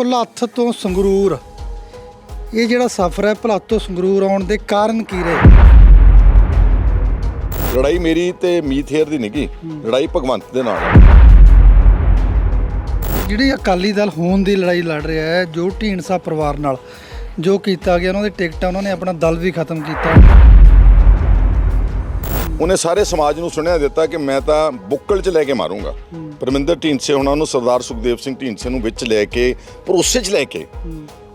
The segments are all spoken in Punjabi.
ਭੁਲੱਥ ਤੋਂ ਸੰਗਰੂਰ। ਇਹ ਜਿਹੜਾ ਸਫ਼ਰ ਹੈ ਭੁਲੱਥ ਤੋਂ ਸੰਗਰੂਰ ਆਉਣ ਦੇ ਕਾਰਨ ਕੀ ਰਹੇ? ਲੜਾਈ ਮੇਰੀ ਤੇ ਹੇਅਰ ਦੀ ਨਹੀਂ ਲੜਾਈ ਭਗਵੰਤ ਦੇ ਨਾਲ। ਹੈ। ਜਿਹੜੀ ਅਕਾਲੀ ਦਲ ਹੋਣ ਦੀ ਲੜਾਈ ਲੜ ਰਿਹਾ ਹੈ ਜੋ ਢੀਂਡਸਾ ਪਰਿਵਾਰ ਨਾਲ ਜੋ ਕੀਤਾ ਗਿਆ ਉਹਨਾਂ ਦੀ ਟਿਕਟ ਉਹਨਾਂ ਨੇ ਆਪਣਾ ਦਲ ਵੀ ਖਤਮ ਕੀਤਾ। ਉਹਨੇ ਸਾਰੇ ਸਮਾਜ ਨੂੰ ਸੁਣਿਆ ਦਿੱਤਾ ਕਿ ਮੈਂ ਤਾਂ ਬੁੱਕਲ 'ਚ ਲੈ ਕੇ ਮਾਰੂੰਗਾ। ਪਰਮਿੰਦਰ ਢੀਂਡਸੇ ਉਹਨਾਂ ਨੂੰ ਸਰਦਾਰ ਸੁਖਦੇਵ ਸਿੰਘ ਢੀਂਡਸੇ ਨੂੰ ਵਿੱਚ ਲੈ ਕੇ ਭਰੋਸੇ 'ਚ ਲੈ ਕੇ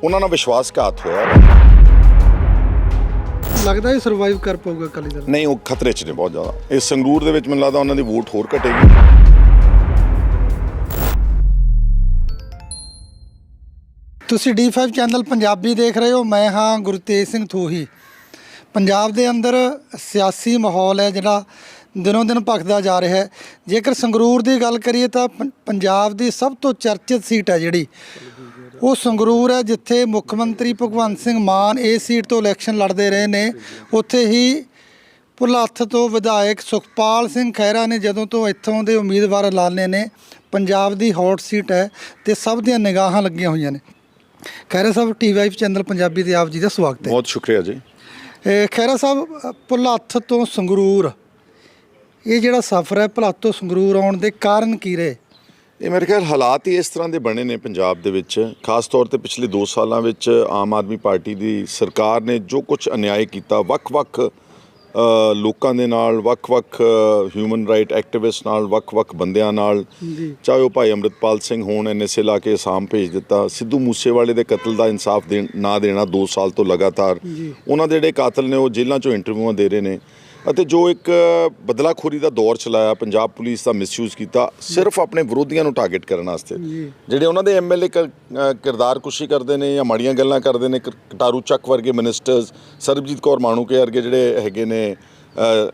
ਉਹਨਾਂ ਨਾਲ ਵਿਸ਼ਵਾਸਘਾਤ ਹੋਇਆ। ਲੱਗਦਾ ਇਹ ਸਰਵਾਈਵ ਕਰ ਪਾਊਗਾ ਅਕਾਲੀ ਦਲ। ਨਹੀਂ ਉਹ ਖਤਰੇ 'ਚ ਨੇ ਬਹੁਤ ਜ਼ਿਆਦਾ। ਇਸ ਸੰਗਰੂਰ ਦੇ ਵਿੱਚ ਮੈਨੂੰ ਲੱਗਦਾ ਉਹਨਾਂ ਦੀ ਵੋਟ ਹੋਰ ਘਟੇਗੀ। ਤੁਸੀਂ D5 ਚੈਨਲ ਪੰਜਾਬੀ ਦੇਖ ਰਹੇ ਹੋ ਮੈਂ ਹਾਂ ਗੁਰਤੇਜ ਸਿੰਘ ਥੋਹੀ। ਪੰਜਾਬ ਦੇ ਅੰਦਰ ਸਿਆਸੀ ਮਾਹੌਲ ਹੈ ਜਿਹੜਾ ਦਿਨੋਂ ਦਿਨ ਭਖਦਾ ਜਾ ਰਿਹਾ ਹੈ। ਜੇਕਰ ਸੰਗਰੂਰ ਦੀ ਗੱਲ ਕਰੀਏ ਤਾਂ ਪੰ- ਪੰਜਾਬ ਦੀ ਸਭ ਤੋਂ ਚਰਚਿਤ ਸੀਟ ਹੈ ਜਿਹੜੀ। ਉਹ ਸੰਗਰੂਰ ਹੈ ਜਿੱਥੇ ਮੁੱਖ ਮੰਤਰੀ ਭਗਵੰਤ ਸਿੰਘ ਮਾਨ ਇਸ ਸੀਟ ਤੋਂ ਇਲੈਕਸ਼ਨ ਲੜਦੇ ਰਹੇ ਨੇ। ਉੱਥੇ ਹੀ ਭੁਲੱਥ ਤੋਂ ਵਿਧਾਇਕ ਸੁਖਪਾਲ ਸਿੰਘ ਖਹਿਰਾ ਨੇ ਜਦੋਂ ਤੋਂ ਇੱਥੋਂ ਦੇ ਉਮੀਦਵਾਰ ਐਲਾਨੇ ਨੇ, ਪੰਜਾਬ ਦੀ ਹੌਟ ਸੀਟ ਹੈ ਤੇ ਸਭ ਦੀਆਂ ਨਿਗਾਹਾਂ ਲੱਗੀਆਂ ਹੋਈਆਂ ਨੇ। ਖਹਿਰਾ ਸਾਹਿਬ ਟੀਵਾਈ ਚੈਨਲ ਪੰਜਾਬੀ ਦੇ ਆਪ ਜੀ ਦਾ ਸਵਾਗਤ ਹੈ। ਬਹੁਤ ਸ਼ੁਕਰੀਆ ਜੀ। ਇਹ ਖਹਿਰਾ ਸਾਹਿਬ ਭੁਲੱਥ ਤੋਂ ਸੰਗਰੂਰ। ਇਹ ਜਿਹੜਾ ਸਫ਼ਰ ਹੈ ਭੁਲੱਥ ਤੋਂ ਸੰਗਰੂਰ ਆਉਣ ਦੇ ਕਾਰਨ ਕੀ ਰਹੇ? ਇਹ ਮੇਰੇ ਖਿਆਲ ਹਾਲਾਤ ਹੀ ਇਸ ਤਰ੍ਹਾਂ ਦੇ ਬਣੇ ਨੇ ਪੰਜਾਬ ਦੇ ਵਿੱਚ। ਖਾਸ ਤੌਰ ਤੇ ਪਿਛਲੇ 2 ਸਾਲਾਂ ਵਿੱਚ ਆਮ ਆਦਮੀ ਪਾਰਟੀ ਦੀ ਸਰਕਾਰ ਨੇ ਜੋ ਕੁਝ ਅਨਿਆਏ ਕੀਤਾ, ਵੱਖ-ਵੱਖ ਲੋਕਾਂ ਦੇ ਨਾਲ ਵੱਖ-ਵੱਖ ਹਿਊਮਨ ਰਾਈਟ ਐਕਟਿਵਿਸਟ ਨਾਲ ਵੱਖ-ਵੱਖ ਬੰਦਿਆਂ ਨਾਲ ਚਾਹੇ ਉਹ ਭਾਈ ਅੰਮ੍ਰਿਤਪਾਲ ਸਿੰਘ ਹੋਣ ਐਨਐਸਏ ਲਾ ਕੇ ਅਸਾਮ ਭੇਜ ਦਿੱਤਾ ਸਿੱਧੂ ਮੂਸੇਵਾਲੇ ਦੇ ਕਤਲ ਦਾ ਇਨਸਾਫ ਦੇਣ ਨਾ ਦੇਣਾ 2 ਸਾਲ ਤੋਂ ਲਗਾਤਾਰ। ਉਹਨਾਂ ਦੇ ਜਿਹੜੇ ਕਾਤਲ ਨੇ ਉਹ ਜੇਲ੍ਹਾਂ 'ਚੋਂ ਇੰਟਰਵਿਊਆਂ ਦੇ ਰਹੇ ਨੇ। ਅਤੇ ਜੋ ਇੱਕ ਬਦਲਾਖੋਰੀ ਦਾ ਦੌਰ ਚਲਾਇਆ ਪੰਜਾਬ ਪੁਲਿਸ ਦਾ ਮਿਸਯੂਜ਼ ਕੀਤਾ ਸਿਰਫ ਆਪਣੇ ਵਿਰੋਧੀਆਂ ਨੂੰ ਟਾਰਗੇਟ ਕਰਨ ਵਾਸਤੇ। ਜਿਹੜੇ ਉਹਨਾਂ ਦੇ ਐਮਐਲਏ ਕਿਰਦਾਰ ਕੁਸ਼ੀ ਕਰਦੇ ਨੇ ਜਾਂ ਮਾੜੀਆਂ ਗੱਲਾਂ ਕਰਦੇ ਨੇ ਕਟਾਰੂ ਚੱਕ ਵਰਗੇ ਮਿਨਿਸਟਰਸ ਸਰਬਜੀਤ ਕੌਰ ਮਾਣੂਕੇ ਵਰਗੇ ਜਿਹੜੇ ਹੈਗੇ ਨੇ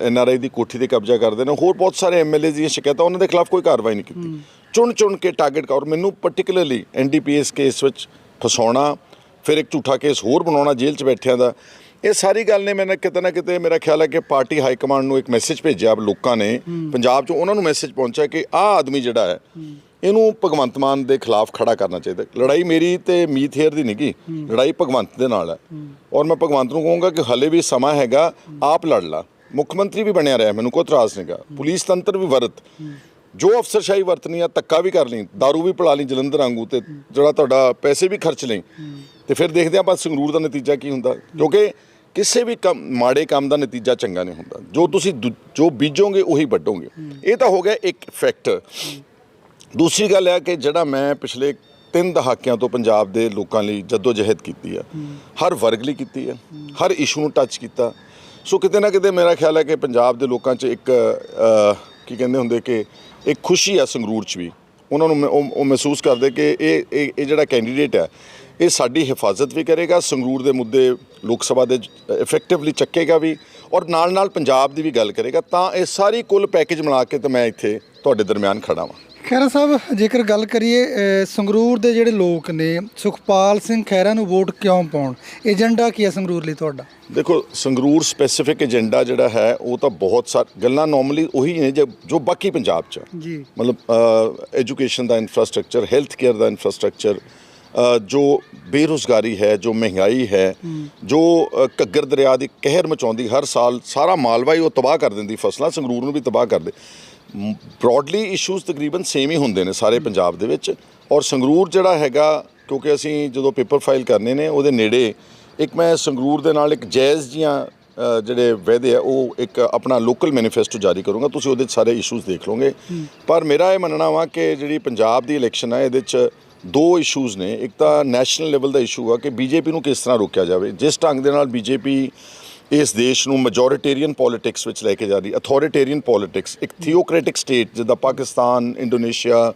ਐਨਆਰਆਈ ਦੀ ਕੋਠੀ ਤੇ ਕਬਜ਼ਾ ਕਰਦੇ ਨੇ ਹੋਰ ਬਹੁਤ ਸਾਰੇ ਐਮਐਲਏ ਦੀਆਂ ਸ਼ਿਕਾਇਤਾਂ ਉਹਨਾਂ ਦੇ ਖਿਲਾਫ ਕੋਈ ਕਾਰਵਾਈ ਨਹੀਂ ਕੀਤੀ। ਚੁਣ ਚੁਣ ਕੇ ਟਾਰਗੇਟ ਕਰ ਮੈਨੂੰ ਪਾਰਟਿਕੂਲਰਲੀ ਐਨਡੀਪੀਐਸ ਕੇਸ ਵਿੱਚ ਫਸਾਉਣਾ ਫਿਰ ਇੱਕ ਝੂਠਾ ਕੇਸ ਹੋਰ ਬਣਾਉਣਾ ਜੇਲ੍ਹ 'ਚ ਬੈਠਿਆਂ ਦਾ ਇਹ ਸਾਰੀ ਗੱਲ ਨੇ ਮੈਨੇ ਕਿਤੇ ਨਾ ਕਿਤੇ ਮੇਰਾ ਖਿਆਲ ਹੈ ਕਿ ਪਾਰਟੀ ਹਾਈ ਕਮਾਂਡ ਨੂੰ ਇੱਕ ਮੈਸੇਜ ਭੇਜਿਆ ਲੋਕਾਂ ਨੇ, ਪੰਜਾਬ 'ਚ ਉਹਨਾਂ ਨੂੰ ਮੈਸੇਜ ਪਹੁੰਚਿਆ ਕਿ ਆਹ ਆਦਮੀ ਜਿਹੜਾ ਹੈ, ਇਹਨੂੰ ਭਗਵੰਤ ਮਾਨ ਦੇ ਖਿਲਾਫ ਖੜਾ ਕਰਨਾ ਚਾਹੀਦਾ। ਲੜਾਈ ਮੇਰੀ ਤੇ ਮੀਤ ਹੇਅਰ ਦੀ ਨਹੀਂ ਲੜਾਈ ਭਗਵੰਤ ਦੇ ਨਾਲ ਹੈ। ਔਰ ਮੈਂ ਭਗਵੰਤ ਨੂੰ ਕਹੂੰਗਾ ਕਿ ਹਲੇ ਵੀ ਸਮਾਂ ਹੈਗਾ, ਆਪ ਲੜ ਲਾ। ਮੁੱਖ ਮੰਤਰੀ ਵੀ ਬਣਿਆ ਰਿਹਾ, ਮੈਨੂੰ ਕੋਈ ਇਤਰਾਜ਼ ਨਹੀਂਗਾ। ਪੁਲਿਸ ਤੰਤਰ ਵੀ ਵਰਤ। ਜੋ ਅਫਸਰਸ਼ਾਹੀ ਵਰਤਨੀ ਆ ਧੱਕਾ ਵੀ ਕਰ ਲਈ, दारू ਵੀ ਪਿਲਾ ਲਈ ਜਲੰਧਰ ਵਾਂਗੂ ਤੇ ਜਿਹੜਾ ਤੁਹਾਡਾ ਪੈਸੇ ਵੀ ਖਰਚ ਲਈ ਤੇ ਫਿਰ ਦੇਖਦੇ ਆਪਾਂ ਸੰਗਰੂਰ ਦਾ ਨਤੀਜਾ ਕੀ ਹੁੰਦਾ। ਕਿਉਂਕਿ ਕਿਸੇ ਵੀ ਕੰਮ ਮਾੜੇ ਕੰਮ ਦਾ ਨਤੀਜਾ ਚੰਗਾ ਨਹੀਂ ਹੁੰਦਾ। ਜੋ ਤੁਸੀਂ ਜੋ ਬੀਜੋਗੇ ਉਹੀ ਵੱਢੋਗੇ। ਇਹ ਤਾਂ ਹੋ ਗਿਆ ਇੱਕ ਫੈਕਟਰ ਦੂਸਰੀ ਗੱਲ ਹੈ ਕਿ ਜਿਹੜਾ ਮੈਂ ਪਿਛਲੇ ਤਿੰਨ ਦਹਾਕਿਆਂ ਤੋਂ ਪੰਜਾਬ ਦੇ ਲੋਕਾਂ ਲਈ ਜਦੋਜਹਿਦ ਕੀਤੀ ਹੈ। ਹਰ ਵਰਗ ਲਈ ਕੀਤੀ ਹੈ। ਹਰ ਇਸ਼ੂ ਨੂੰ ਟੱਚ ਕੀਤਾ। ਸੋ ਕਿਤੇ ਨਾ ਕਿਤੇ ਮੇਰਾ ਖਿਆਲ ਹੈ ਕਿ ਪੰਜਾਬ ਦੇ ਲੋਕਾਂ 'ਚ ਇੱਕ ਕੀ ਕਹਿੰਦੇ ਹੁੰਦੇ ਕਿ ਇੱਕ ਖੁਸ਼ੀ ਆ ਸੰਗਰੂਰ 'ਚ ਵੀ। ਉਹਨਾਂ ਨੂੰ ਉਹ ਮਹਿਸੂਸ ਕਰਦੇ ਕਿ ਇਹ ਇਹ ਇਹ ਜਿਹੜਾ ਕੈਂਡੀਡੇਟ ਹੈ ਇਹ ਸਾਡੀ ਹਿਫਾਜ਼ਤ ਵੀ ਕਰੇਗਾ ਸੰਗਰੂਰ ਦੇ ਮੁੱਦੇ ਲੋਕ ਸਭਾ ਦੇ ਇਫੈਕਟਿਵਲੀ ਚੱਕੇਗਾ ਵੀ ਔਰ ਨਾਲ ਨਾਲ ਪੰਜਾਬ ਦੀ ਵੀ ਗੱਲ ਕਰੇਗਾ ਤਾਂ ਇਹ ਸਾਰੀ ਕੁੱਲ ਪੈਕੇਜ ਮਿਲਾ ਕੇ ਤਾਂ ਮੈਂ ਇੱਥੇ ਤੁਹਾਡੇ ਦਰਮਿਆਨ ਖੜਾ ਹਾਂ ਖਹਿਰਾ ਸਾਹਿਬ ਜੇਕਰ ਗੱਲ ਕਰੀਏ ਸੰਗਰੂਰ ਦੇ ਜਿਹੜੇ ਲੋਕ ਨੇ ਸੁਖਪਾਲ ਸਿੰਘ ਖਹਿਰਾ ਨੂੰ ਵੋਟ ਕਿਉਂ ਪਾਉਣ? ਏਜੰਡਾ ਕੀ ਹੈ ਸੰਗਰੂਰ ਲਈ ਤੁਹਾਡਾ? ਦੇਖੋ ਸੰਗਰੂਰ ਸਪੈਸੀਫਿਕ ਏਜੰਡਾ ਜਿਹੜਾ ਹੈ ਉਹ ਤਾਂ ਬਹੁਤ ਸਾਰ ਗੱਲਾਂ ਨਾਰਮਲੀ ਉਹੀ ਨੇ ਜੋ- ਜੋ ਬਾਕੀ ਪੰਜਾਬ 'ਚ। ਜੀ। ਮਤਲਬ ਐਜੂਕੇਸ਼ਨ ਦਾ ਇਨਫਰਾਸਟ੍ਰਕਚਰ ਹੈਲਥ ਕੇਅਰ ਦਾ ਇਨਫਰਾਸਟ੍ਰਕਚਰ ਜੋ ਬੇਰੁਜ਼ਗਾਰੀ ਹੈ ਜੋ ਮਹਿੰਗਾਈ ਹੈ ਜੋ ਘੱਗਰ ਦਰਿਆ ਦੀ ਕਹਿਰ ਮਚਾਉਂਦੀ ਹਰ ਸਾਲ ਸਾਰਾ ਮਾਲਵਾ ਹੀ ਉਹ ਤਬਾਹ ਕਰ ਦਿੰਦੀ ਫਸਲਾਂ ਸੰਗਰੂਰ ਨੂੰ ਵੀ ਤਬਾਹ ਕਰ ਦੇ ਬ੍ਰੌਡਲੀ ਇਸ਼ੂਜ਼ ਤਕਰੀਬਨ ਸੇਮ ਹੀ ਹੁੰਦੇ ਨੇ ਸਾਰੇ ਪੰਜਾਬ ਦੇ ਵਿੱਚ। ਔਰ ਸੰਗਰੂਰ ਜਿਹੜਾ ਹੈਗਾ ਕਿਉਂਕਿ ਅਸੀਂ ਜਦੋਂ ਪੇਪਰ ਫਾਈਲ ਕਰਨੇ ਨੇ ਉਹਦੇ ਨੇੜੇ ਇੱਕ ਮੈਂ ਸੰਗਰੂਰ ਦੇ ਨਾਲ ਇੱਕ ਜਾਇਜ਼ ਜੀਆਂ ਜਿਹੜੇ ਵਾਅਦੇ ਆ ਉਹ ਇੱਕ ਆਪਣਾ ਲੋਕਲ ਮੈਨੀਫੈਸਟੋ ਜਾਰੀ ਕਰੂੰਗਾ। ਤੁਸੀਂ ਉਹਦੇ ਸਾਰੇ ਇਸ਼ੂਜ਼ ਦੇਖ ਲਓਗੇ। ਪਰ ਮੇਰਾ ਇਹ ਮੰਨਣਾ ਵਾ ਕਿ ਜਿਹੜੀ ਪੰਜਾਬ ਦੀ ਇਲੈਕਸ਼ਨ ਹੈ ਇਹਦੇ 'ਚ ਦੋ ਇਸ਼ੂਜ਼ ਨੇ। ਇੱਕ ਤਾਂ ਨੈਸ਼ਨਲ ਲੈਵਲ ਦਾ ਇਸ਼ੂ ਆ ਕਿ ਬੀਜੇਪੀ ਨੂੰ ਕਿਸ ਤਰ੍ਹਾਂ ਰੋਕਿਆ ਜਾਵੇ। ਜਿਸ ਢੰਗ ਦੇ ਨਾਲ ਬੀਜੇਪੀ ਇਸ ਦੇਸ਼ ਨੂੰ ਮੈਜੋਰਿਟੇਰੀਅਨ ਪੋਲਿਟਿਕਸ ਵਿੱਚ ਲੈ ਕੇ ਜਾ ਰਹੀ ਅਥਾਰਟੇਰੀਅਨ ਪੋਲਿਟਿਕਸ ਇੱਕ ਥੀਓਕ੍ਰੈਟਿਕ ਸਟੇਟ ਜਿੱਦਾਂ ਪਾਕਿਸਤਾਨ, ਇੰਡੋਨੇਸ਼ੀਆ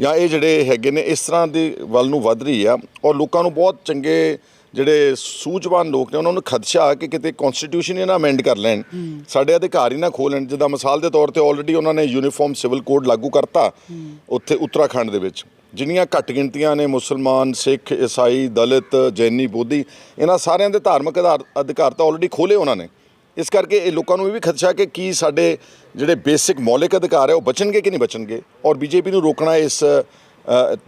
ਜਾਂ ਇਹ ਜਿਹੜੇ ਹੈਗੇ ਨੇ, ਇਸ ਤਰ੍ਹਾਂ ਦੇ ਵੱਲ ਨੂੰ ਵੱਧ ਰਹੀ ਆ ਔਰ ਲੋਕਾਂ ਨੂੰ ਬਹੁਤ ਚੰਗੇ ਜਿਹੜੇ ਸੂਝਵਾਨ ਲੋਕ ਨੇ, ਉਹਨਾਂ ਨੂੰ ਖਦਸ਼ਾ ਕਿ ਕਿਤੇ ਕਨਸਟੀਟਿਊਸ਼ਨ ਨਾ ਅਮੈਂਡ ਕਰ ਲੈਣ। ਸਾਡੇ ਅਧਿਕਾਰ ਹੀ ਨਾ ਖੋਲਣ ਜਿੱਦਾਂ ਮਿਸਾਲ ਦੇ ਤੌਰ ਤੇ ਆਲਰੇਡੀ ਉਹਨਾਂ ਨੇ ਯੂਨੀਫਾਰਮ ਸਿਵਲ ਕੋਡ ਲਾਗੂ ਕਰਤਾ ਉੱਥੇ ਉੱਤਰਾਖੰਡ ਦੇ ਵਿੱਚ। ਜਿੰਨੀਆਂ ਘੱਟ ਗਿਣਤੀਆਂ ਨੇ, ਮੁਸਲਮਾਨ, ਸਿੱਖ, ਈਸਾਈ, ਦਲਿਤ, ਜੈਨੀ, ਬੋਧੀ, ਇਹਨਾਂ ਸਾਰਿਆਂ ਦੇ ਧਾਰਮਿਕ ਆਧਾਰ ਅਧਿਕਾਰ ਤਾਂ ਆਲਰੇਡੀ ਖੋਲੇ ਉਹਨਾਂ ਨੇ। ਇਸ ਕਰਕੇ ਇਹ ਲੋਕਾਂ ਨੂੰ ਇਹ ਵੀ ਖਦਸ਼ਾ ਕਿ ਕੀ ਸਾਡੇ ਜਿਹੜੇ ਬੇਸਿਕ ਮੌਲਿਕ ਅਧਿਕਾਰ ਹੈ, ਉਹ ਬਚਣਗੇ ਕਿ ਨਹੀਂ ਬਚਣਗੇ? ਔਰ ਬੀਜੇਪੀ ਨੂੰ ਰੋਕਣਾ ਇਸ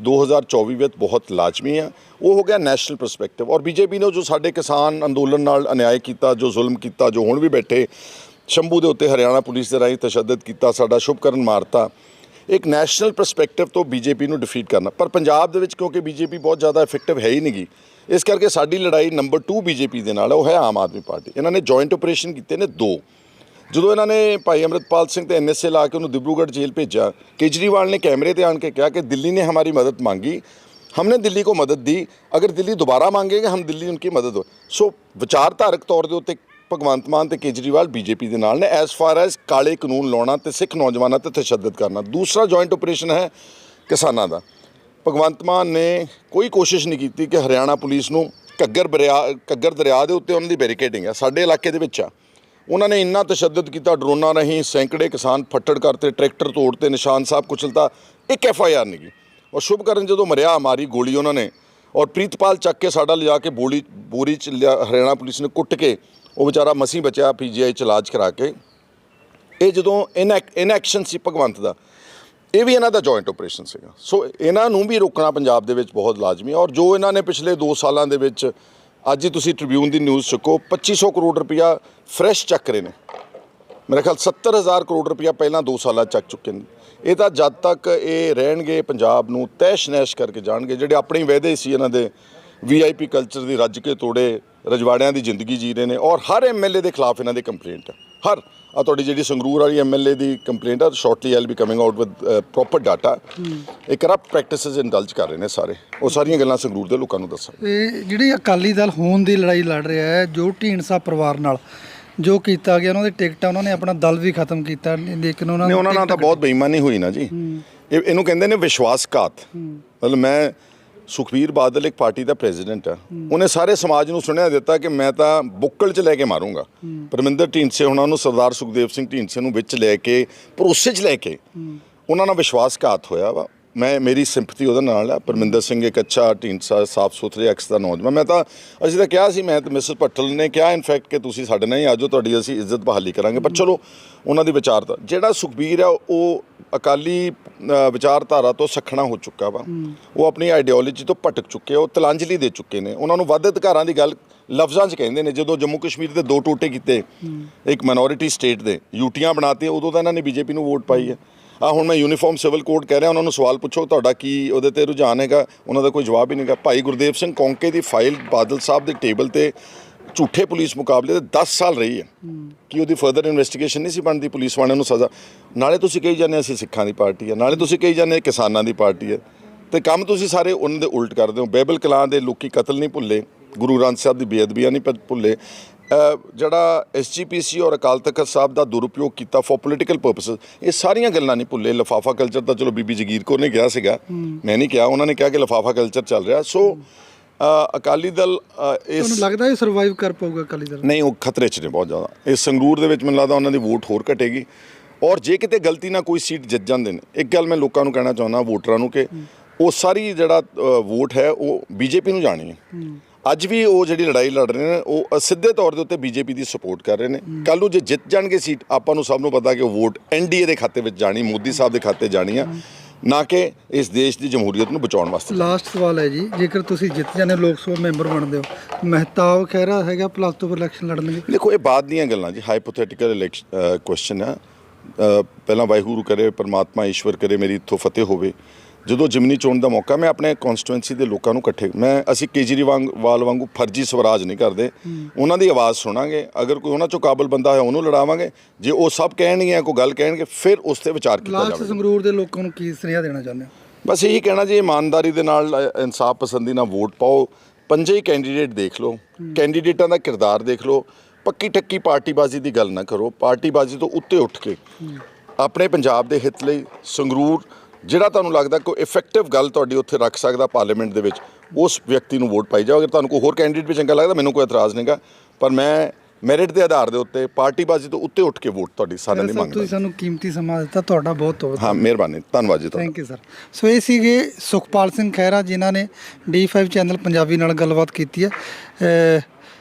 2024 ਵਿੱਚ ਬਹੁਤ ਲਾਜ਼ਮੀ ਆ। ਉਹ ਹੋ ਗਿਆ ਨੈਸ਼ਨਲ ਪਰਸਪੈਕਟਿਵ। ਔਰ ਬੀਜੇਪੀ ਨੇ ਜੋ ਸਾਡੇ ਕਿਸਾਨ ਅੰਦੋਲਨ ਨਾਲ ਅਨਿਆਏ ਕੀਤਾ, ਜੋ ਜ਼ੁਲਮ ਕੀਤਾ, ਜੋ ਹੁਣ ਵੀ ਬੈਠੇ, ਸ਼ੰਭੂ ਦੇ ਉੱਤੇ ਹਰਿਆਣਾ ਪੁਲਿਸ ਦੇ ਰਾਹੀਂ ਤਸ਼ੱਦਦ ਕੀਤਾ, ਸਾਡਾ ਸ਼ੁਭਕਰਨ ਮਾਰਤਾ। ਇੱਕ ਨੈਸ਼ਨਲ ਪਰਸਪੈਕਟਿਵ ਤੋਂ ਬੀਜੇਪੀ ਨੂੰ ਡਿਫੀਟ ਕਰਨਾ। ਪਰ ਪੰਜਾਬ ਦੇ ਵਿੱਚ ਕਿਉਂਕਿ ਬੀਜੇਪੀ ਬਹੁਤ ਜ਼ਿਆਦਾ ਇਫੈਕਟਿਵ ਹੈ ਹੀ ਨਹੀਂਗੀ ਇਸ ਕਰਕੇ ਸਾਡੀ ਲੜਾਈ ਨੰਬਰ 2 ਬੀਜੇਪੀ ਦੇ ਨਾਲ ਉਹ ਹੈ ਆਮ ਆਦਮੀ ਪਾਰਟੀ। ਇਹਨਾਂ ਨੇ ਜੁਆਇੰਟ ਆਪਰੇਸ਼ਨ ਕੀਤੇ ਨੇ ਦੋ। ਜਦੋਂ ਇਹਨਾਂ ਨੇ ਭਾਈ ਅਮਰਿਤਪਾਲ ਸਿੰਘ ਤੇ ਐਨਐਸਏ ਲਾ ਕੇ ਉਹਨੂੰ ਦਿਬਰੂਗੜ੍ਹ ਜੇਲ੍ਹ ਭੇਜਿਆ ਕੇਜਰੀਵਾਲ ਨੇ ਕੈਮਰੇ ਤੇ ਆਣ ਕੇ ਕਿਹਾ ਕਿ ਦਿੱਲੀ ने हमारी मदद मांगी हमने दिल्ली को मदद दी अगर दिल्ली दोबारा मांगेगा हम दिल्ली उनकी मदद हो ਸੋ ਵਿਚਾਰਧਾਰਕ ਤੌਰ ਦੇ ਉੱਤੇ ਭਗਵੰਤ ਮਾਨ ਤੇ ਕੇਜਰੀਵਾਲ ਬੀਜੇਪੀ ਦੇ ਨਾਲ ਨੇ ਐਸ ਫਾਰ ਐਸ ਕਾਲੇ ਕਾਨੂੰਨ ਲਾਉਣਾ ਤੇ ਸਿੱਖ ਨੌਜਵਾਨਾਂ ਤੇ ਤਸ਼ੱਦਦ ਕਰਨਾ ਦੂਸਰਾ ਜੁਆਇੰਟ ਆਪਰੇਸ਼ਨ ਹੈ ਕਿਸਾਨਾਂ ਦਾ ਭਗਵੰਤ ਮਾਨ ਨੇ ਕੋਈ ਕੋਸ਼ਿਸ਼ ਨਹੀਂ ਕੀਤੀ ਕਿ ਹਰਿਆਣਾ ਪੁਲਿਸ ਨੂੰ ਘੱਗਰ ਦਰਿਆ ਘੱਗਰ ਦਰਿਆ ਦੇ ਉੱਤੇ ਉਹਨਾਂ ਦੀ ਬੈਰੀਕੇਡਿੰਗ ਹੈ ਸਾਡੇ ਇਲਾਕੇ ਦੇ ਵਿੱਚ ਆ ਉਹਨਾਂ ਨੇ ਇੰਨਾ ਤਸ਼ੱਦਦ ਕੀਤਾ, ਡਰੋਨਾਂ ਰਾਹੀਂ ਸੈਂਕੜੇ ਕਿਸਾਨ ਫੱਟੜ ਕਰਤੇ ਟਰੈਕਟਰ ਤੋੜਤੇ ਨਿਸ਼ਾਨ ਸਾਹਿਬ ਕੁਚਲਤਾ, ਇੱਕ ਐਫ ਆਈ ਆਰ ਨਹੀਂ ਗਈ। ਔਰ ਸ਼ੁਭਕਰਨ ਜਦੋਂ ਮਰਿਆ ਮਾਰੀ ਗੋਲੀ ਉਹਨਾਂ ਨੇ, ਔਰ ਪ੍ਰੀਤਪਾਲ ਚੱਕ ਕੇ ਸਾਡਾ ਲਿਜਾ ਕੇ ਬੋਲੀ, ਬੋਰੀ ਚ ਲਿਆ, ਹਰਿਆਣਾ ਪੁਲਿਸ ਨੇ ਕੁੱਟ ਕੇ ਉਹ ਵਿਚਾਰਾ ਮਸੀਂ ਬਚਿਆ ਪੀਜੀਆਈ ਚ ਇਲਾਜ ਕਰਾ ਕੇ। ਇਹ ਜਦੋਂ ਇਨ ਇਨ ਸੀ ਭਗਵੰਤ ਦਾ, ਇਹ ਵੀ ਇਹਨਾਂ ਦਾ ਜੁਆਇੰਟ ਆਪਰੇਸ਼ਨ ਸੀਗਾ। ਸੋ ਇਹਨਾਂ ਨੂੰ ਵੀ ਰੋਕਣਾ ਪੰਜਾਬ ਦੇ ਵਿੱਚ ਬਹੁਤ ਲਾਜ਼ਮੀ ਹੈ ਔਰ ਜੋ ਇਹਨਾਂ ਨੇ ਪਿਛਲੇ 2 ਸਾਲਾਂ ਦੇ ਵਿੱਚ ਅੱਜ ਤੁਸੀਂ ਟ੍ਰਿਬਿਊਨ ਦੀ ਨਿਊਜ਼ ਚੁੱਕੋ 2500 ਕਰੋੜ ਰੁਪਇਆ ਫਰੈਸ਼ ਚੱਕ ਰਹੇ ਨੇ। ਮੇਰੇ ਖਿਆਲ 70000 ਕਰੋੜ ਰੁਪਇਆ ਪਹਿਲਾਂ 2 ਸਾਲਾਂ ਚੱਕ ਚੁੱਕੇ ਨੇ। ਇਹ ਤਾਂ ਜਦ ਤੱਕ ਇਹ ਰਹਿਣਗੇ ਪੰਜਾਬ ਨੂੰ ਤੈਸ਼ ਨੈਸ਼ ਕਰਕੇ ਜਾਣਗੇ, ਜਿਹੜੇ ਆਪਣੇ ਵਾਅਦੇ ਸੀ ਇਹਨਾਂ ਦੇ ਵੀਆਈਪੀ ਕਲਚਰ ਦੀ ਰੱਜ ਕੇ ਤੋੜੇ ਰਜਵਾੜਿਆਂ ਦੀ ਜ਼ਿੰਦਗੀ ਜੀ ਰਹੇ ਨੇ ਔਰ ਹਰ ਐਮਐਲਏ ਦੇ ਖਿਲਾਫ ਇਹਨਾਂ ਦੀ ਕੰਪਲੇਂਟ ਹੈ। ਹਰ। ਆ ਤੁਹਾਡੀ ਜਿਹੜੀ ਸੰਗਰੂਰ ਵਾਲੀ ਐਮਐਲਏ ਦੀ ਕੰਪਲੇਂਟ ਹੈ shortly I'll be coming out with proper data ਇਹ ਕਰਪਟ ਪ੍ਰੈਕਟਿਸਿਸ ਇੰਡਲਜ ਕਰ ਰਹੇ ਨੇ ਸਾਰੇ। ਉਹ ਸਾਰੀਆਂ ਗੱਲਾਂ ਸੰਗਰੂਰ ਦੇ ਲੋਕਾਂ ਨੂੰ ਦੱਸਾਂ। ਇਹ ਜਿਹੜੀ ਅਕਾਲੀ ਦਲ ਹੋਣ ਦੀ ਲੜਾਈ ਲੜ ਰਿਹਾ ਹੈ ਜੋ ਢੀਂਡਸਾ ਪਰਿਵਾਰ ਨਾਲ ਜੋ ਕੀਤਾ ਗਿਆ ਉਹਨਾਂ ਦੇ ਟਿਕਟਾਂ ਉਹਨਾਂ ਨੇ ਆਪਣਾ ਦਲ ਵੀ ਖਤਮ ਕੀਤਾ। ਲੇਕਿਨ ਉਹਨਾਂ ਨੂੰ ਉਹਨਾਂ ਨਾਲ ਤਾਂ ਬਹੁਤ ਬੇਈਮਾਨੀ ਹੋਈ ਨਾ ਜੀ। ਇਹ ਇਹਨੂੰ ਕਹਿੰਦੇ ਨੇ ਵਿਸ਼ਵਾਸਘਾਤ। ਮਤਲਬ ਮੈਂ ਸੁਖਬੀਰ ਬਾਦਲ ਇੱਕ ਪਾਰਟੀ ਦਾ ਪ੍ਰੈਜ਼ੀਡੈਂਟ ਆ। ਉਹਨੇ ਸਾਰੇ ਸਮਾਜ ਨੂੰ ਸੁਣਿਆ ਦਿੱਤਾ ਕਿ ਮੈਂ ਤਾਂ ਬੁੱਕਲ 'ਚ ਲੈ ਕੇ ਮਾਰੂੰਗਾ। ਪਰਮਿੰਦਰ ਢੀਂਡਸੇ ਉਹਨਾਂ ਨੂੰ, ਸਰਦਾਰ ਸੁਖਦੇਵ ਸਿੰਘ ਢੀਂਡਸੇ ਨੂੰ ਵਿੱਚ ਲੈ ਕੇ, ਭਰੋਸੇ 'ਚ ਲੈ ਕੇ। ਉਹਨਾਂ ਨਾਲ ਵਿਸ਼ਵਾਸਘਾਤ ਹੋਇਆ ਵਾ। ਮੈਂ ਮੇਰੀ ਸਿੰਪਥੀ ਉਹਦੇ ਨਾਲ ਆ। ਪਰਮਿੰਦਰ ਸਿੰਘ ਇੱਕ ਅੱਛਾ ਢੀਂਡਸਾ ਸਾਫ਼ ਸੁਥਰੇ ਐਕਸ ਦਾ ਨੌਜਵਾਨ। ਮੈਂ ਤਾਂ ਅਸੀਂ ਤਾਂ ਕਿਹਾ ਸੀ ਮੈਂ ਤੇ ਮਿਸਿਸ ਭੱਟਲ ਨੇ ਕਿਹਾ ਇਨਫੈਕਟ ਕਿ ਤੁਸੀਂ ਸਾਡੇ ਨਾਲ ਹੀ ਆਜੋ ਤੁਹਾਡੀ ਅਸੀਂ ਇੱਜ਼ਤ ਬਹਾਲੀ ਕਰਾਂਗੇ। ਪਰ ਚਲੋ ਉਹਨਾਂ ਦੀ ਵਿਚਾਰਤਾ ਜਿਹੜਾ ਸੁਖਬੀਰ ਆ ਉਹ ਅਕਾਲੀ ਵਿਚਾਰਧਾਰਾ ਤੋਂ ਸਖਣਾ ਹੋ ਚੁੱਕਾ ਵਾ। ਉਹ ਆਪਣੀ ਆਈਡੀਓਲੋਜੀ ਤੋਂ ਭਟਕ ਚੁੱਕੇ ਉਹ ਤਲਾਂਜਲੀ ਦੇ ਚੁੱਕੇ ਨੇ। ਉਹਨਾਂ ਨੂੰ ਵੱਧ ਅਧਿਕਾਰਾਂ ਦੀ ਗੱਲ ਲਫ਼ਜ਼ਾਂ 'ਚ ਕਹਿੰਦੇ ਨੇ। ਜਦੋਂ ਜੰਮੂ ਕਸ਼ਮੀਰ ਦੇ ਦੋ ਟੋਟੇ ਕੀਤੇ ਇੱਕ ਮਾਈਨੋਰਿਟੀ ਸਟੇਟ ਦੇ ਯੂਟੀਆਂ ਬਣਾਤੇ ਉਦੋਂ ਤਾਂ ਇਹਨਾਂ ਨੇ ਬੀਜੇਪੀ ਨੂੰ ਵੋਟ ਪਾਈ ਹੈ। ਆ ਹੁਣ ਮੈਂ ਯੂਨੀਫਾਰਮ ਸਿਵਲ ਕੋਡ ਕਹਿ ਰਿਹਾ, ਉਹਨਾਂ ਨੂੰ ਸਵਾਲ ਪੁੱਛੋ ਤੁਹਾਡਾ ਕੀ ਉਹਦੇ ਤੇ ਰੁਝਾਨ ਹੈਗਾ? ਉਹਨਾਂ ਦਾ ਕੋਈ ਜਵਾਬ ਹੀ ਨਹੀਂਗਾ ਭਾਈ ਗੁਰਦੇਵ ਸਿੰਘ ਕੌਂਕੇ ਦੀ ਫਾਈਲ ਬਾਦਲ ਸਾਹਿਬ ਦੇ ਟੇਬਲ ਤੇ ਝੂਠੇ ਪੁਲਿਸ ਮੁਕਾਬਲੇ ਤੇ 10 ਸਾਲ ਰਹੀ ਹੈ। ਕਿ ਉਹਦੀ ਫਰਦਰ ਇਨਵੈਸਟੀਗੇਸ਼ਨ ਨਹੀਂ ਸੀ ਬਣਦੀ ਪੁਲਿਸ ਵਾਲਿਆਂ ਨੂੰ ਸਜ਼ਾ? ਨਾਲੇ ਤੁਸੀਂ ਕਹੀ ਜਾਂਦੇ ਅਸੀਂ ਸਿੱਖਾਂ ਦੀ ਪਾਰਟੀ ਹੈ, ਨਾਲੇ ਤੁਸੀਂ ਕਹੀ ਜਾਂਦੇ ਕਿਸਾਨਾਂ ਦੀ ਪਾਰਟੀ ਹੈ। ਤੇ ਕੰਮ ਤੁਸੀਂ ਸਾਰੇ ਉਹਨਾਂ ਦੇ ਉਲਟ ਕਰਦੇ ਹੋ। ਬੈਬਲ ਕਲਾਂ ਦੇ ਲੋਕੀ ਕਤਲ ਨਹੀਂ ਭੁੱਲੇ, ਗੁਰੂ ਗ੍ਰੰਥ ਸਾਹਿਬ ਦੀ ਬੇਅਦਬੀਆਂ ਨਹੀਂ ਭੁੱਲੇ। ਜਿਹੜਾ ਐਸਜੀਪੀਸੀ ਔਰ ਅਕਾਲ ਤਖਤ ਸਾਹਿਬ ਦਾ ਦੁਰਉਪਯੋਗ ਕੀਤਾ ਫॉर ਪੋਲੀਟੀਕਲ ਪਰਪਸਸ ਇਹ ਸਾਰੀਆਂ ਗੱਲਾਂ ਨਹੀਂ ਭੁੱਲੇ। ਲਫਾਫਾ ਕਲਚਰ ਤਾਂ ਚਲੋ ਬੀਬੀ ਜਗੀਰ ਕੌਰ ਨੇ ਕਿਹਾ ਸੀਗਾ। ਮੈਂ ਨਹੀਂ ਕਿਹਾ ਉਹਨਾਂ ਨੇ ਕਿਹਾ ਕਿ ਲਫਾਫਾ ਕਲਚਰ ਚੱਲ ਰਿਹਾ। ਸੋ ਅਕਾਲੀ ਦਲ ਇਸ ਤੁਹਾਨੂੰ ਲੱਗਦਾ ਇਹ ਸਰਵਾਈਵ ਕਰ ਪਾਊਗਾ ਅਕਾਲੀ ਦਲ? ਨਹੀਂ ਉਹ ਖਤਰੇ 'ਚ ਨੇ ਬਹੁਤ ਜ਼ਿਆਦਾ। ਇਸ ਸੰਗਰੂਰ ਦੇ ਵਿੱਚ ਮੈਨੂੰ ਲੱਗਦਾ ਉਹਨਾਂ ਦੀ ਵੋਟ ਹੋਰ ਘਟੇਗੀ। ਔਰ ਜੇ ਕਿਤੇ ਗਲਤੀ ਨਾਲ ਕੋਈ ਸੀਟ ਜਿੱਤ ਜਾਂਦੇ ਨੇ ਇੱਕ ਗੱਲ ਮੈਂ ਲੋਕਾਂ ਨੂੰ ਕਹਿਣਾ ਚਾਹੁੰਦਾ ਵੋਟਰਾਂ ਨੂੰ ਕਿ ਉਹ ਸਾਰੀ ਜਿਹੜਾ ਵੋਟ ਹੈ ਉਹ ਬੀਜੇਪੀ ਨੂੰ ਜਾਣੀ ਹੈ। ਅੱਜ ਵੀ ਉਹ ਜਿਹੜੀ ਲੜਾਈ ਲੜ ਰਹੇ ਨੇ ਉਹ ਸਿੱਧੇ ਤੌਰ ਦੇ ਉੱਤੇ ਬੀਜੇਪੀ ਦੀ ਸਪੋਰਟ ਕਰ ਰਹੇ ਨੇ। ਕੱਲ ਨੂੰ ਜੇ ਜਿੱਤ ਜਾਣਗੇ ਸੀਟ ਆਪਾਂ ਨੂੰ ਸਭ ਨੂੰ ਪਤਾ ਕਿ ਵੋਟ ਐਨਡੀਏ ਦੇ ਖਾਤੇ ਵਿੱਚ ਜਾਣੀ ਮੋਦੀ ਸਾਹਿਬ ਦੇ ਖਾਤੇ ਜਾਣੀ ਆ ਨਾ ਕਿ ਇਸ ਦੇਸ਼ ਦੀ ਜਮਹੂਰੀਅਤ ਨੂੰ ਬਚਾਉਣ ਵਾਸਤੇ। ਲਾਸਟ ਸਵਾਲ ਹੈ ਜੀ ਜੇਕਰ ਤੁਸੀਂ ਜਿੱਤ ਜਾਂਦੇ ਲੋਕ ਸਭਾ ਮੈਂਬਰ ਬਣਦੇ ਹੋ ਮਹਿਤਾਬ ਖਹਿਰਾ ਹੈਗਾ ਪਲੱਸ 2 ਪਰ ਇਲੈਕਸ਼ਨ ਲੜਨਗੇ ਦੇਖੋ ਇਹ ਬਾਅਦ ਦੀਆਂ ਗੱਲਾਂ ਜੀ ਹਾਈਪੋਥੈਟੀਕਲ ਕੁਐਸਚਨ ਆ। ਪਹਿਲਾਂ ਵਾਹਿਗੁਰੂ ਕਰੇ ਪਰਮਾਤਮਾ ਈਸ਼ਵਰ ਕਰੇ ਮੇਰੀ ਇੱਥੋਂ ਫਤਿਹ ਹੋਵੇ। ਜਦੋਂ ਜਿਮਨੀ ਚੋਣ ਦਾ ਮੌਕਾ ਮੈਂ ਆਪਣੇ ਕਨਸਟੀਟੂਐਂਸੀ ਦੇ ਲੋਕਾਂ ਨੂੰ ਇਕੱਠੇ ਮੈਂ ਅਸੀਂ ਕੇਜਰੀਵਾਲ ਵਾਂਗੂ ਫਰਜ਼ੀ ਸਵਰਾਜ ਨਹੀਂ ਕਰਦੇ। ਉਹਨਾਂ ਦੀ ਆਵਾਜ਼ ਸੁਣਾਂਗੇ। ਅਗਰ ਕੋਈ ਉਹਨਾਂ ਚੋਂ ਕਾਬਲ ਬੰਦਾ ਹੈ ਉਹਨੂੰ ਲੜਾਵਾਂਗੇ। ਜੇ ਉਹ ਸਭ ਕਹਿਣਗੇ ਕੋਈ ਗੱਲ ਕਹਿਣਗੇ ਫਿਰ ਉਸ ਤੇ ਵਿਚਾਰ ਕੀਤਾ ਲਾਸਟ ਜਾਵੇਗਾ। ਸੰਗਰੂਰ ਦੇ ਲੋਕਾਂ ਨੂੰ ਕੀ ਸੁਨੇਹਾ ਦੇਣਾ ਚਾਹੁੰਦੇ ਹੋ? ਬਸ ਇਹੀ ਕਹਿਣਾ ਜੀ ਇਮਾਨਦਾਰੀ ਦੇ ਨਾਲ ਇਨਸਾਫ ਪਸੰਦੀ ਨਾਲ ਵੋਟ ਪਾਓ। ਪੰਜੇ ਹੀ ਕੈਂਡੀਡੇਟ ਦੇਖ ਲਓ। ਕੈਂਡੀਡੇਟਾਂ ਦਾ ਕਿਰਦਾਰ ਦੇਖ ਲਓ। ਪੱਕੀ ਟੱਕੀ ਪਾਰਟੀਬਾਜ਼ੀ ਦੀ ਗੱਲ ਨਾ ਕਰੋ। ਪਾਰਟੀਬਾਜ਼ੀ ਤੋਂ ਉੱਤੇ ਉੱਠ ਕੇ ਆਪਣੇ ਪੰਜਾਬ ਦੇ ਹਿੱਤ ਲਈ ਸੰਗਰੂਰ ਜਿਹੜਾ ਤੁਹਾਨੂੰ ਲੱਗਦਾ ਕੋਈ ਇਫੈਕਟਿਵ ਗੱਲ ਤੁਹਾਡੀ ਉੱਥੇ ਰੱਖ ਸਕਦਾ ਪਾਰਲੀਮੈਂਟ ਦੇ ਵਿੱਚ ਉਸ ਵਿਅਕਤੀ ਨੂੰ ਵੋਟ ਪਾਈ ਜਾਓ। ਅਗਰ ਤੁਹਾਨੂੰ ਕੋਈ ਹੋਰ ਕੈਂਡੀਡੇਟ ਵੀ ਚੰਗਾ ਲੱਗਦਾ ਮੈਨੂੰ ਕੋਈ ਇਤਰਾਜ਼ ਨਹੀਂਗਾ। ਪਰ ਮੈਂ ਮੈਰਿਟ ਦੇ ਆਧਾਰ ਦੇ ਉੱਤੇ ਪਾਰਟੀਬਾਜ਼ੀ ਤੋਂ ਉੱਤੇ ਉੱਠ ਕੇ ਵੋਟ ਤੁਹਾਡੀ ਸਾਰਿਆਂ ਦੀ ਮੰਗਦਾ ਤੁਸੀਂ ਸਾਨੂੰ ਕੀਮਤੀ ਸਮਾਂ ਦਿੱਤਾ ਤੁਹਾਡਾ ਬਹੁਤ ਬਹੁਤ ਹਾਂ ਮਿਹਰਬਾਨੀ ਧੰਨਵਾਦ ਜੀ ਤੁਹਾਡਾ। ਥੈਂਕ ਯੂ ਸਰ ਸੋ ਇਹ ਸੀਗੇ ਸੁਖਪਾਲ ਸਿੰਘ ਖਹਿਰਾ ਜਿਨ੍ਹਾਂ ਨੇ D5 ਚੈਨਲ ਪੰਜਾਬੀ ਨਾਲ ਗੱਲਬਾਤ ਕੀਤੀ ਹੈ।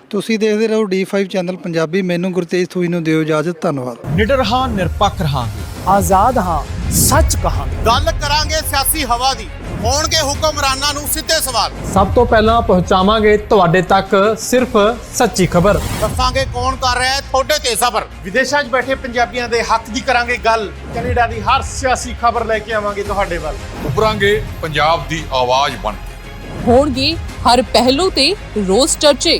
ਤੁਸੀਂ ਦੇਖਦੇ ਰਹੋ D5 ਚੈਨਲ ਪੰਜਾਬੀ। ਮੈਨੂੰ ਗੁਰਤੇਜ ਥੂਈ ਨੂੰ ਦਿਓ ਇਜਾਜ਼ਤ। ਧੰਨਵਾਦ। ਨਿਡਰ ਹਾਂ ਨਿਰਪੱਖ ਰਹਾਂਗੇ। ਆਜ਼ਾਦ ਹਾਂ ਸੱਚ ਕਹਾਂਗੇ। ਗੱਲ ਕਰਾਂਗੇ ਸਿਆਸੀ ਹਵਾ ਦੀ। ਹੋਣਗੇ ਹੁਕਮਰਾਨਾਂ ਨੂੰ ਸਿੱਧੇ ਸਵਾਲ। ਸਭ ਤੋਂ ਪਹਿਲਾਂ ਪਹੁੰਚਾਵਾਂਗੇ ਤੁਹਾਡੇ ਤੱਕ ਸਿਰਫ ਸੱਚੀ ਖਬਰ। ਦੱਸਾਂਗੇ ਕੌਣ ਕਰ ਰਿਹਾ ਹੈ ਤੁਹਾਡੇ ਤੇ ਸਬਰ। ਵਿਦੇਸ਼ਾਂ 'ਚ ਬੈਠੇ ਪੰਜਾਬੀਆਂ ਦੇ ਹੱਕ ਦੀ ਕਰਾਂਗੇ ਗੱਲ। ਕੈਨੇਡਾ ਦੀ ਹਰ ਸਿਆਸੀ ਖਬਰ ਲੈ ਕੇ ਆਵਾਂਗੇ ਤੁਹਾਡੇ ਵੱਲ। ਉਭਰਾਂਗੇ ਪੰਜਾਬ ਦੀ ਆਵਾਜ਼ ਬਣ ਕੇ। ਹੋਣਗੇ ਹਰ ਪਹਿਲੂ ਤੇ ਰੋਜ਼ ਚਰਚੇ।